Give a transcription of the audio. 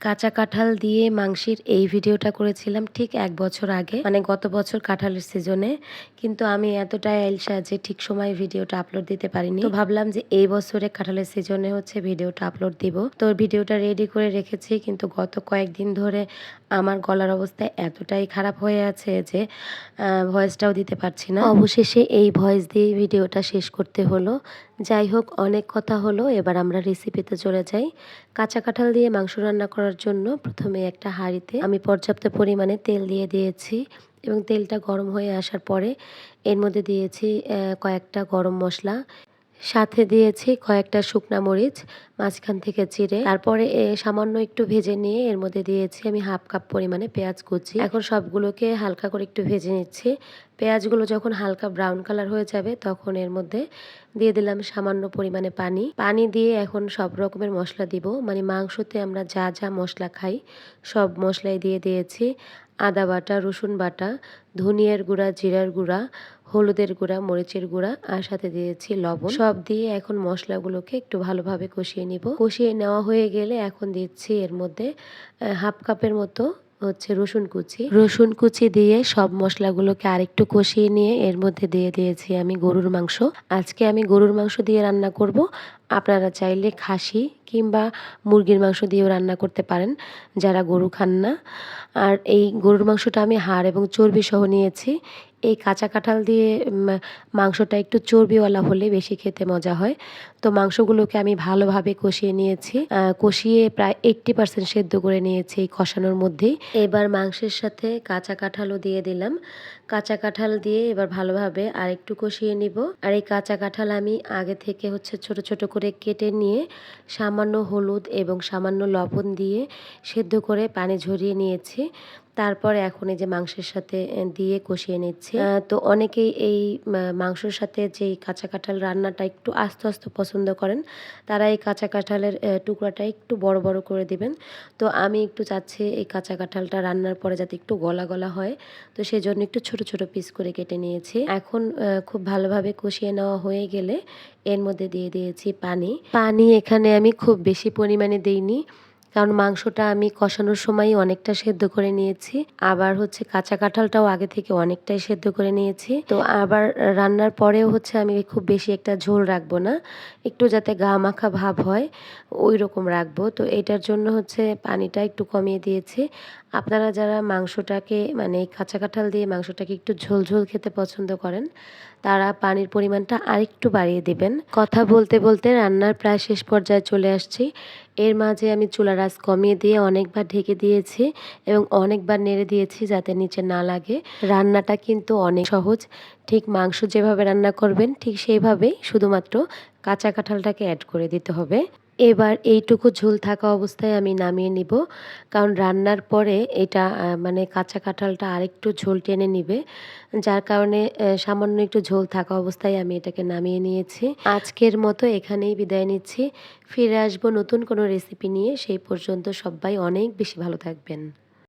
কাঁচা কাঁঠাল দিয়ে মাংসের এই ভিডিওটা করেছিলাম ঠিক এক বছর আগে মানে গত বছর কাঁঠালের সিজনে। কিন্তু আমি এতটাই আইলসা যে ঠিক সময় ভিডিওটা আপলোড দিতে পারিনি। তো ভাবলাম যে এই বছরে কাঁঠালের সিজনে হচ্ছে ভিডিওটা আপলোড দিব। তো ভিডিওটা রেডি করে রেখেছি, কিন্তু গত কয়েকদিন ধরে আমার গলার অবস্থা এতটাই খারাপ হয়ে আছে যে ভয়েসটাও দিতে পারছি না। অবশেষে এই ভয়েস দিয়ে ভিডিওটা শেষ করতে হলো। যাই হোক, অনেক কথা হলো। এবার আমরা রেসিপিতে চলে যাই। কাঁচা কাঁঠাল দিয়ে মাংস রান্না করার জন্য প্রথমে একটা হাঁড়িতে আমি পর্যাপ্ত পরিমাণে তেল দিয়ে দিয়েছি এবং তেলটা গরম হয়ে আসার পরে এর মধ্যে দিয়েছি কয়েকটা গরম মশলা। সাথে দিয়েছি কয়েকটা শুকনা মরিচ, মাঝখান থেকে চিড়ে। তারপরে সামান্য একটু ভেজে নিয়ে এর মধ্যে দিয়েছি আমি হাফ কাপ পরিমাণে পেঁয়াজ কুচি। এখন সবগুলোকে হালকা করে একটু ভেজে নিচ্ছি। পেঁয়াজগুলো যখন হালকা ব্রাউন কালার হয়ে যাবে তখন এর মধ্যে দিয়ে দিলাম সামান্য পরিমাণে পানি। পানি দিয়ে এখন সব রকমের মশলা দিব। মানে মাংসতে আমরা যা যা মশলা খাই সব মশলাই দিয়ে দিয়েছি। আদা বাটা, রসুন বাটা, ধনিয়ার গুঁড়া, জিরার গুঁড়া হলুদের গুঁড়া, মরিচের গুঁড়া, আর সাথে দিয়েছি লবণ। সব দিয়ে এখন মশলাগুলোকে একটু ভালোভাবে কষিয়ে নিব। কষিয়ে নেওয়া হয়ে গেলে এখন দিচ্ছি এর মধ্যে হাফ কাপের মতো হচ্ছে রসুন কুচি। রসুন কুচি দিয়ে সব মশলাগুলোকে আরেকটু কষিয়ে নিয়ে এর মধ্যে দিয়ে দিয়েছি আমি গরুর মাংস। আজকে আমি গরুর মাংস দিয়ে রান্না করব। আপনারা চাইলে খাসি কিংবা মুরগির মাংস দিয়েও রান্না করতে পারেন, যারা গরু খান না। আর এই গরুর মাংসটা আমি হাড় এবং চর্বি সহ নিয়েছি। এই কাঁচা কাঁঠাল দিয়ে মাংসটা একটু চর্বিওয়ালা হলে বেশি খেতে মজা হয়। তো মাংসগুলোকে আমি ভালোভাবে কষিয়ে নিয়েছি। কষিয়ে প্রায় এইট্টি পার্সেন্ট সেদ্ধ করে নিয়েছি এই কষানোর মধ্যেই। এবার মাংসের সাথে কাঁচা কাঁঠালও দিয়ে দিলাম। কাঁচা কাঁঠাল দিয়ে এবার ভালোভাবে আর একটু কষিয়ে নিব। আর এই কাঁচা কাঁঠাল আমি আগে থেকে হচ্ছে ছোট ছোট করে কেটে নিয়ে সামান্য হলুদ এবং সামান্য লবণ দিয়ে সেদ্ধ করে পানি ঝরিয়ে নিয়েছি। তারপর এখন এই যে মাংসের সাথে দিয়ে কষিয়ে নিচ্ছি। তো অনেকেই এই মাংসের সাথে যেই কাঁচা কাঁঠাল রান্নাটা একটু আস্তে আস্তে পছন্দ করেন, তারা এই কাঁচা কাঁঠালের টুকরাটা একটু বড় বড় করে দিবেন। তো আমি একটু চাচ্ছি এই কাঁচা কাঁঠালটা রান্নার পরে যাতে একটু গলা গলা হয়। তো সেই জন্য একটু ছোট ছোট ছোট পিস করে কেটে নিয়েছি। এখন খুব ভালোভাবে কষিয়ে নেওয়া হয়ে গেলে এর মধ্যে দিয়ে দিয়েছি পানি। পানি এখানে আমি খুব বেশি পরিমাণে দিইনি। কারণ মাংসটা আমি কষানোর সময় অনেকটা সেদ্ধ করে নিয়েছি। আবার হচ্ছে কাঁচা কাঁঠালটাও আগে থেকে অনেকটাই সেদ্ধ করে নিয়েছি। তো আবার রান্নার পরেও হচ্ছে আমি খুব বেশি একটা ঝোল রাখব না। একটু যাতে গা মাখা ভাব হয় ওই রকম রাখব। তো এটার জন্য হচ্ছে পানিটা একটু কমিয়ে দিয়েছি। আপনারা যারা মাংসটাকে মানে কাঁচা কাঁঠাল দিয়ে মাংসটাকে একটু ঝোল ঝোল খেতে পছন্দ করেন, তারা পানির পরিমাণটা আরেকটু বাড়িয়ে দেবেন। কথা বলতে বলতে রান্নার প্রায় শেষ পর্যায়ে চলে আসছি। এর মাঝে আমি চুলার আঁচ কমিয়ে দিয়ে অনেকবার ঢেকে দিয়েছি এবং অনেকবার নেড়ে দিয়েছি যাতে নিচে না লাগে। রান্নাটা কিন্তু অনেক সহজ। ঠিক মাংস যেভাবে রান্না করবেন, ঠিক সেইভাবেই শুধুমাত্র কাঁচা কাঁঠালটাকে অ্যাড করে দিতে হবে। এবার এইটুকু ঝোল থাকা অবস্থায় আমি নামিয়ে নিব। কারণ রান্নার পরে এটা মানে কাঁচা কাঁঠালটা আরেকটু ঝোল টেনে নিবে। যার কারণে সামান্য একটু ঝোল থাকা অবস্থায় আমি এটাকে নামিয়ে নিয়েছি। আজকের মতো এখানেই বিদায় নিচ্ছি। ফিরে আসব নতুন কোনো রেসিপি নিয়ে। সেই পর্যন্ত সবাই অনেক বেশি ভালো থাকবেন।